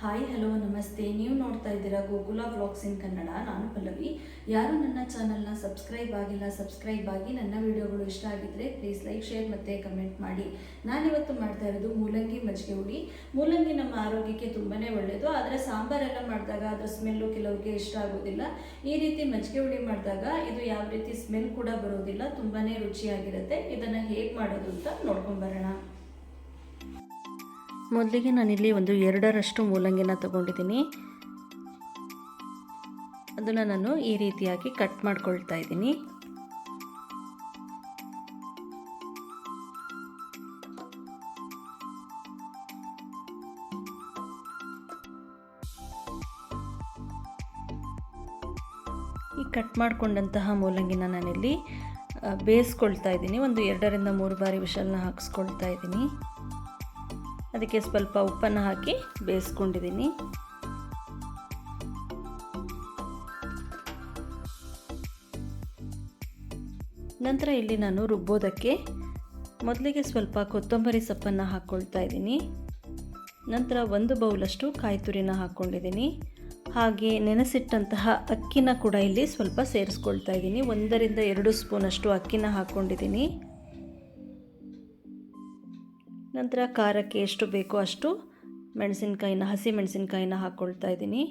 Hi hello ನಮಸ್ತೆ. ನೀವು ನೋಡ್ತಾ ಇದ್ದೀರಾ ಗೋಕುಲ ವ್ಲಾಗ್ಸ್ ಇನ್ ಕನ್ನಡ ನಾನು ಪಲ್ಲವಿ. ಯಾರು ನನ್ನ ಚಾನಲ್ನ ಸಬ್ಸ್ಕ್ರೈಬ್ ಆಗಿಲ್ಲ, ಸಬ್ಸ್ಕ್ರೈಬ್ ಆಗಿ ನನ್ನ ವಿಡಿಯೋಗಳು ಇಷ್ಟ ಆಗಿದ್ರೆ ಪ್ಲೀಸ್ ಲೈಕ್ ಶೇರ್ ಮತ್ತು ಕಮೆಂಟ್ ಮಾಡಿ. ನಾನಿವತ್ತು ಮಾಡ್ತಾ ಇರೋದು ಮೂಲಂಗಿ ಮಜ್ಜಿಗೆ ಹುಡಿ. ಮೂಲಂಗಿ ನಮ್ಮ ಆರೋಗ್ಯಕ್ಕೆ ತುಂಬಾ ಒಳ್ಳೆಯದು ಆದರೆ ಸಾಂಬಾರೆಲ್ಲ ಮಾಡಿದಾಗ ಅದರ ಸ್ಮೆಲ್ಲು ಕೆಲವರಿಗೆ ಇಷ್ಟ ಆಗೋದಿಲ್ಲ. ಈ ರೀತಿ ಮಜ್ಜಿಗೆ ಹುಡಿ ಮಾಡಿದಾಗ ಇದು ಯಾವ ರೀತಿ ಸ್ಮೆಲ್ ಕೂಡ ಬರೋದಿಲ್ಲ. ತುಂಬಾ ರುಚಿಯಾಗಿರುತ್ತೆ. ಇದನ್ನು ಹೇಗೆ ಮಾಡೋದು ಅಂತ ನೋಡ್ಕೊಂಬರೋಣ ಮೊದಲಿಗೆ ನಾನಿಲ್ಲಿ ಒಂದು ಎರಡರಷ್ಟು ಮೂಲಂಗಿನ ತಗೊಂಡಿದ್ದೀನಿ. ಅದನ್ನು ನಾನು ಈ ರೀತಿಯಾಗಿ ಕಟ್ ಮಾಡ್ಕೊಳ್ತಾ ಇದ್ದೀನಿ. ಈ ಕಟ್ ಮಾಡಿಕೊಂಡಂತಹ ಮೂಲಂಗಿನ ನಾನಿಲ್ಲಿ ಬೇಯಿಸ್ಕೊಳ್ತಾ ಇದ್ದೀನಿ. ಒಂದು ಎರಡರಿಂದ ಮೂರು ಬಾರಿ ವಿಷಲನ್ನ ಹಾಕಿಸ್ಕೊಳ್ತಾ ಇದ್ದೀನಿ. ಅದಕ್ಕೆ ಸ್ವಲ್ಪ ಉಪ್ಪನ್ನು ಹಾಕಿ ಬೇಯಿಸ್ಕೊಂಡಿದ್ದೀನಿ. ನಂತರ ಇಲ್ಲಿ ನಾನು ರುಬ್ಬೋದಕ್ಕೆ ಮೊದಲಿಗೆ ಸ್ವಲ್ಪ ಕೊತ್ತಂಬರಿ ಸೊಪ್ಪನ್ನು ಹಾಕ್ಕೊಳ್ತಾ ಇದ್ದೀನಿ. ನಂತರ ಒಂದು ಬೌಲಷ್ಟು ಕಾಯಿ ತುರಿನ ಹಾಕ್ಕೊಂಡಿದ್ದೀನಿ. ಹಾಗೆ ನೆನೆಸಿಟ್ಟಂತಹ ಅಕ್ಕಿನ ಕೂಡ ಇಲ್ಲಿ ಸ್ವಲ್ಪ ಸೇರಿಸ್ಕೊಳ್ತಾ ಇದ್ದೀನಿ. ಒಂದರಿಂದ ಎರಡು ಸ್ಪೂನಷ್ಟು ಅಕ್ಕಿನ ಹಾಕ್ಕೊಂಡಿದ್ದೀನಿ. ನಂತರ ಖಾರಕ್ಕೆ ಎಷ್ಟು ಬೇಕೋ ಅಷ್ಟು ಮೆಣಸಿನ್ಕಾಯಿನ, ಹಸಿ ಮೆಣಸಿನ್ಕಾಯಿನ ಹಾಕ್ಕೊಳ್ತಾ ಇದ್ದೀನಿ.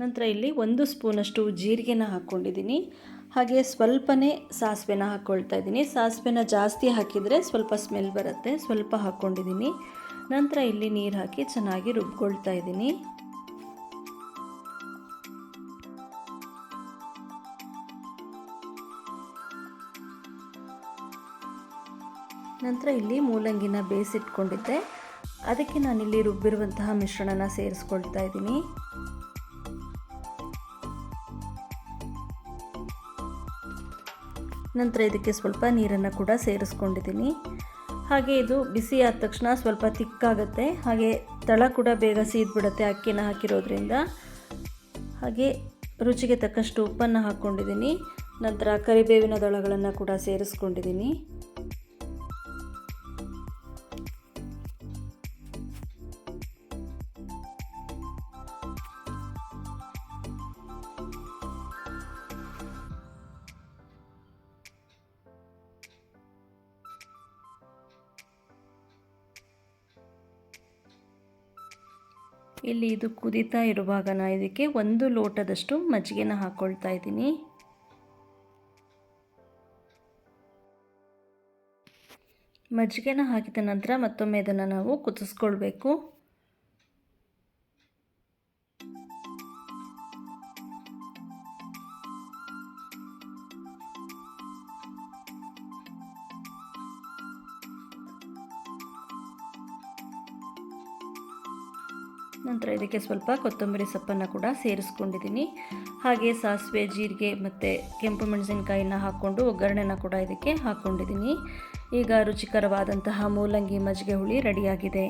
ನಂತರ ಇಲ್ಲಿ ಒಂದು ಸ್ಪೂನಷ್ಟು ಜೀರಿಗೆನ ಹಾಕ್ಕೊಂಡಿದ್ದೀನಿ. ಹಾಗೆ ಸ್ವಲ್ಪನೇ ಸಾಸಿವೆನ ಹಾಕ್ಕೊಳ್ತಾ ಇದ್ದೀನಿ. ಸಾಸಿವೆನ ಜಾಸ್ತಿ ಹಾಕಿದರೆ ಸ್ವಲ್ಪ ಸ್ಮೆಲ್ ಬರುತ್ತೆ, ಸ್ವಲ್ಪ ಹಾಕ್ಕೊಂಡಿದ್ದೀನಿ. ನಂತರ ಇಲ್ಲಿ ನೀರು ಹಾಕಿ ಚೆನ್ನಾಗಿ ರುಬ್ಕೊಳ್ತಾ ಇದ್ದೀನಿ. ನಂತರ ಇಲ್ಲಿ ಮೂಲಂಗಿನ ಬೇಯಿಸಿಟ್ಕೊಂಡಿದ್ದೆ ಅದಕ್ಕೆ ನಾನಿಲ್ಲಿ ರುಬ್ಬಿರುವಂತಹ ಮಿಶ್ರಣನ ಸೇರಿಸ್ಕೊಳ್ತಾ ಇದ್ದೀನಿ. ನಂತರ ಇದಕ್ಕೆ ಸ್ವಲ್ಪ ನೀರನ್ನು ಕೂಡ ಸೇರಿಸ್ಕೊಂಡಿದ್ದೀನಿ. ಹಾಗೆ ಇದು ಬಿಸಿ ಆದ ತಕ್ಷಣ ಸ್ವಲ್ಪ ತಿಕ್ಕಾಗುತ್ತೆ. ಹಾಗೆ ತಳ ಕೂಡ ಬೇಗ ಸೀದ್ಬಿಡುತ್ತೆ ಅಕ್ಕಿನ ಹಾಕಿರೋದ್ರಿಂದ. ಹಾಗೆ ರುಚಿಗೆ ತಕ್ಕಷ್ಟು ಉಪ್ಪನ್ನು ಹಾಕ್ಕೊಂಡಿದ್ದೀನಿ ನಂತರ ಕರಿಬೇವಿನ ದಳಗಳನ್ನು ಕೂಡ ಸೇರಿಸ್ಕೊಂಡಿದ್ದೀನಿ. ಇಲ್ಲಿ ಇದು ಕುದೀತಾ ಇರುವಾಗ ನಾನು ಇದಕ್ಕೆ ಒಂದು ಲೋಟದಷ್ಟು ಮಜ್ಜಿಗೆನ ಹಾಕ್ಕೊಳ್ತಾ ಇದ್ದೀನಿ. ಮಜ್ಜಿಗೆನ ಹಾಕಿದ ನಂತರ ಮತ್ತೊಮ್ಮೆ ಇದನ್ನು ನಾವು ಕುದಿಸ್ಕೊಳ್ಬೇಕು. ನಂತರ ಇದಕ್ಕೆ ಸ್ವಲ್ಪ ಕೊತ್ತಂಬರಿ ಸೊಪ್ಪನ್ನು ಕೂಡ ಸೇರಿಸ್ಕೊಂಡಿದ್ದೀನಿ. ಹಾಗೆ ಸಾಸಿವೆ, ಜೀರಿಗೆ ಮತ್ತು ಕೆಂಪು ಮೆಣಸಿನ್ಕಾಯಿನ ಹಾಕ್ಕೊಂಡು ಒಗ್ಗರಣೆನ ಕೂಡ ಇದಕ್ಕೆ ಹಾಕ್ಕೊಂಡಿದ್ದೀನಿ. ಈಗ ರುಚಿಕರವಾದಂತಹ ಮೂಲಂಗಿ ಮಜ್ಜಿಗೆ ಹುಳಿ ರೆಡಿಯಾಗಿದೆ.